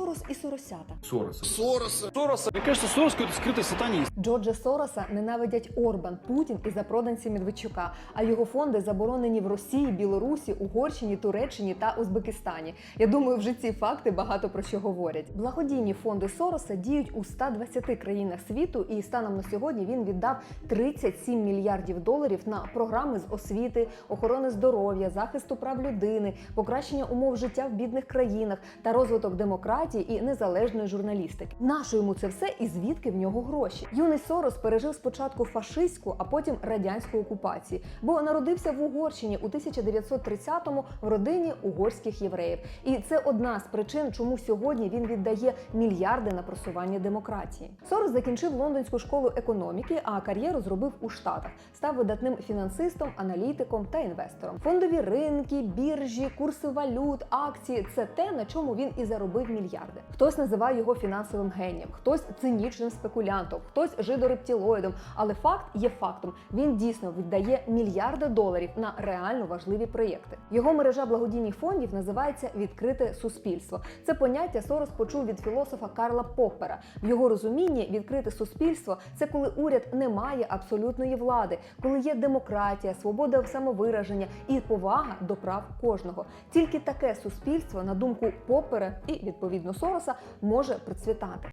Сорос і Соросята? Сороса. Сороса. Сороса. Мне кажется, Сорос какой-то скрытый сатанист. Джорджа Сороса ненавидять Орбан, Путін і запроданці Медведчука. А його фонди заборонені в Росії, Білорусі, Угорщині, Туреччині та Узбекистані. Я думаю, вже ці факти багато про що говорять. Благодійні фонди Сороса діють у 120 країнах світу, і станом на сьогодні він віддав 37 мільярдів доларів на програми з освіти, охорони здоров'я, захисту прав людини, покращення умов життя в бідних країнах та розвиток демократії і незалежної журналістики. Нащо йому це все і звідки в нього гроші? Юний Сорос пережив спочатку фашистську, а потім радянську окупацію, бо народився в Угорщині у 1930-му в родині угорських євреїв. І це одна з причин, чому сьогодні він віддає мільярди на просування демократії. Сорос закінчив лондонську школу економіки, а кар'єру зробив у Штатах. Став видатним фінансистом, аналітиком та інвестором. Фондові ринки, біржі, курси валют, акції це те, на чому він і заробив мільярди. Хтось називає його фінансовим генієм, хтось цинічним спекулянтом, хтось жидорептилоїдом. Але факт є фактом. Він дійсно віддає мільярди доларів на реально важливі проєкти. Його мережа благодійних фондів називається відкрите суспільство. Це поняття Сорос почув від філософа Карла Поппера. В його розумінні відкрите суспільство це коли уряд не має абсолютної влади, коли є демократія, свобода самовираження і повага до прав кожного. Тільки таке суспільство, на думку Поппера і відповідно Сороса, може процвітати.